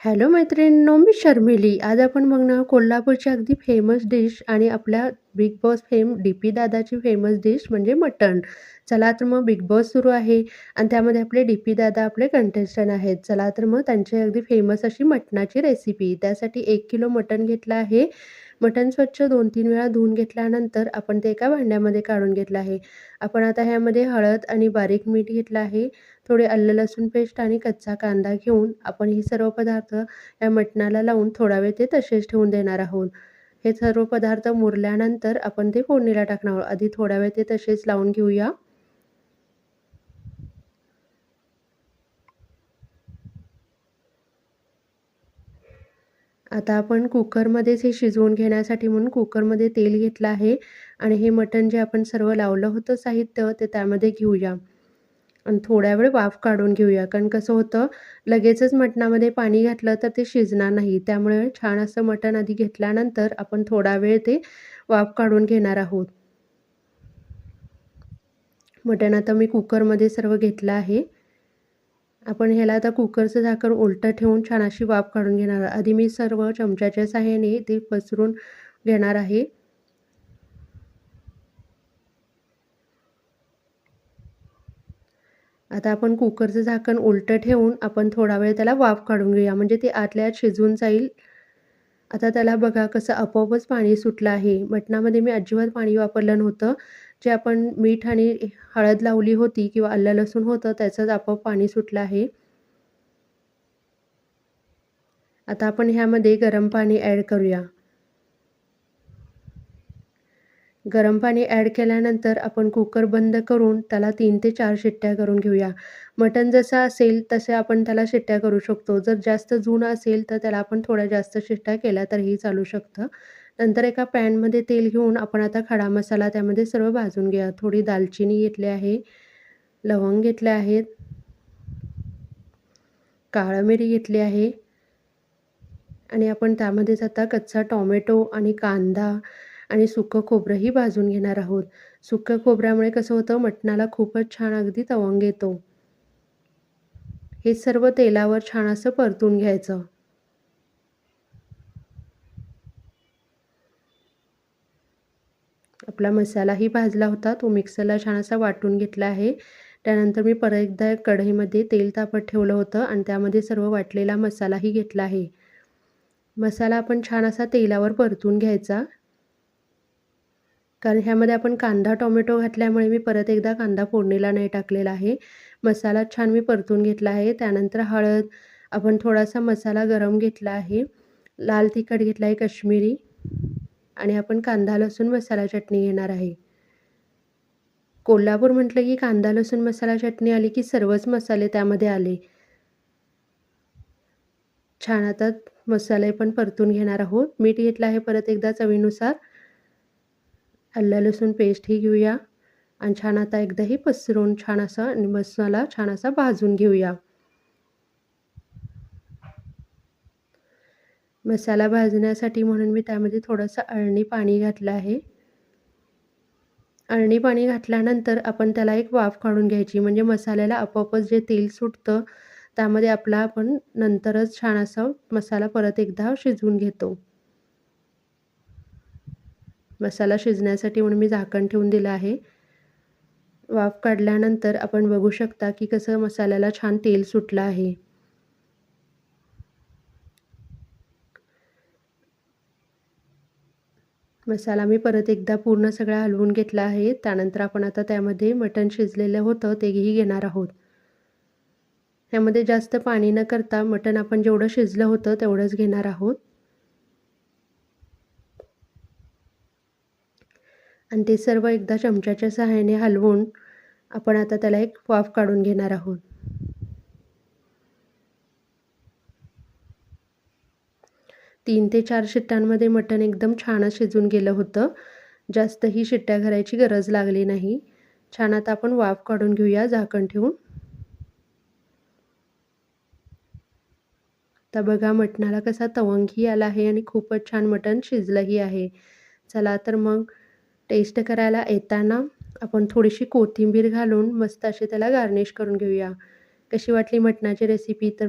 Hello मैत्रिणींनो, मी शर्मिली. आज आपण बघणार कोल्हापूरची अगदी फेमस डिश आणि आपल्या Bigg Boss fame D P दादाची फेमस डिश म्हणजे मटण. चला तर मग बिग बॉस सुरू आहे आणि त्यामध्ये आपले डी पी दादा आपले कंटेस्टंट आहेत. चला तर मग त्यांची अगदी फेमस अशी मटणाची रेसिपी. त्यासाठी एक किलो मटण घेतलं आहे. मटण स्वच्छ 2-3 वेळा धुवून घेतल्यानंतर आपण ते एका भांड्यामध्ये काढून घेतलं आहे. आपण आता ह्यामध्ये हळद आणि बारीक मीठ घेतलं आहे. थोडे आलं लसूण पेस्ट आणि कच्चा कांदा घेऊन आपण हे सर्व पदार्थ या मटणाला लावून थोडा वेळ ते तसेच ठेवून देणार आहोत. हे सर्व पदार्थ मुरल्यानंतर आपण ते फोडणीला टाकणार आहोत. आधी थोडा वेळ ते तसेच लावून घेऊया. आता आपण कुकरमध्येच हे शिजवून घेण्यासाठी म्हणून कुकरमध्ये तेल घेतलं आहे आणि हे मटण जे आपण सर्व लावलं होतं साहित्य ते त्यामध्ये घेऊया आणि थोड्या वेळ वाफ काढून घेऊया. कारण कसं होतं लगेचच मटणामध्ये पाणी घातलं तर ते शिजणार नाही. त्यामुळे छान असं मटण आधी घेतल्यानंतर आपण थोडा वेळ ते वाफ काढून घेणार आहोत. मटण आता मी कुकरमध्ये सर्व घेतलं आहे. आपण ह्याला आता कुकरचं झाकण उलटं ठेवून छान अशी वाफ काढून घेणार. आधी मी सर्व चमच्याच्या साह्याने ते पसरून घेणार आहे. आता आपण कुकरचं झाकण उलटं ठेवून आपण थोडा वेळ त्याला वाफ काढून घेऊया. म्हणजे ते आतल्या आत शिजून जाईल. आता त्याला बघा कसं आपोआपच पाणी सुटलं आहे. मटणामध्ये मी अजिबात पाणी वापरलं नव्हतं. जे आपण मीठ आणि हळद लावली होती किंवा आलं लसूण होतं त्याचंच आपोआप पाणी सुटलं आहे. आता आपण ह्यामध्ये गरम पाणी ॲड करूया. गरम पाणी ॲड केल्यानंतर आपण कुकर बंद करून त्याला तीन ते चार शिट्ट्या करून घेऊया. मटण जसं असेल तसे आपण त्याला शिट्ट्या करू शकतो. जर जास्त जुनं असेल तर त्याला आपण थोड्या जास्त शिट्ट्या केल्या तरीही चालू शकतं. नंतर एका पॅनमध्ये तेल घेऊन आपण आता खडा मसाला त्यामध्ये सर्व भाजून घ्या थोडी दालचिनी घेतली आहे लवंग घेतले आहेत काळं मिरी घेतली आहे आणि आपण त्यामध्येच आता कच्चा टॉमॅटो आणि कांदा आणि सुकं खोबरंही भाजून घेणार आहोत. सुकं खोबऱ्यामुळे कसं होतं? मटणाला खूपच छान अगदी तवंग येतो. हे सर्व तेलावर छान असं परतून घ्यायचं. आपला मसालाही भाजला होता. तो मिक्सरला छान असा वाटून घेतला आहे. त्यानंतर मी परत एकदा कढईमध्ये तेल तापत ठेवलं होतं आणि त्यामध्ये सर्व वाटलेला मसालाही घेतला आहे. मसाला आपण छान असा तेलावर परतून घ्यायचा. कारण ह्यामध्ये आपण कांदा टोमॅटो घातल्यामुळे मी परत एकदा कांदा फोडणीला नाही टाकलेला आहे. मसाला छान मी परतून घेतला आहे. त्यानंतर हळद आपण थोडासा मसाला गरम घेतला आहे. लाल तिखट घेतला आहे कश्मीरी. आणि आपण कांदा लसूण मसाला चटणी घेणार आहे. कोल्हापूर म्हटलं की कांदा लसूण मसाला चटणी आली की सर्वच मसाले त्यामध्ये आले. छान आता मसाले पण परतून घेणार आहोत. मीठ घेतलं आहे परत एकदा चवीनुसार. आलं लसूण पेस्टही घेऊया. आणि छान आता एकदाही पसरून छान असा आणि मसाला छान असा भाजून घेऊया. मसाला भाजण्यासाठी म्हणून मी त्यामध्ये थोडंसं अळणी पाणी घातलं आहे. अळणी पाणी घातल्यानंतर आपण त्याला एक वाफ काढून घ्यायची. म्हणजे मसाल्याला आपोआपच जे तेल सुटतं त्यामध्ये आपला आपण नंतरच छान असा मसाला परत एकदा शिजवून घेतो. मसाला शिजण्यासाठी म्हणून मी झाकण ठेवून दिलं आहे. वाफ काढल्यानंतर आपण बघू शकता की कसं मसाल्याला छान तेल सुटलं आहे. मसाला मी परत एकदा पूर्ण सगळा हलवून घेतला आहे. त्यानंतर आपण आता त्यामध्ये मटण शिजलेलं होतं तेही घेणार आहोत. यामध्ये जास्त पाणी न करता मटण आपण जेवढं शिजलं होतं तेवढंच घेणार आहोत. आणि ते सर्व एकदा चमच्याच्या सहाय्याने हलवून आपण आता त्याला एक वाफ काढून घेणार आहोत. तीन ते चार शिट्ट्यांमध्ये मटण एकदम छान शिजून गेलं होतं. जास्तही शिट्ट्या घरायची गरज लागली नाही. छान आता आपण वाफ काढून घेऊया झाकण ठेवून. तर बघा मटणाला कसा तवंगही आला आहे आणि खूपच छान मटण शिजलंही आहे. चला तर मग टेस्ट करायला येताना आपण थोडीशी कोथिंबीर घालून मस्त अशी त्याला गार्निश करून घेऊया. कशी वाटली मटणाची रेसिपी तर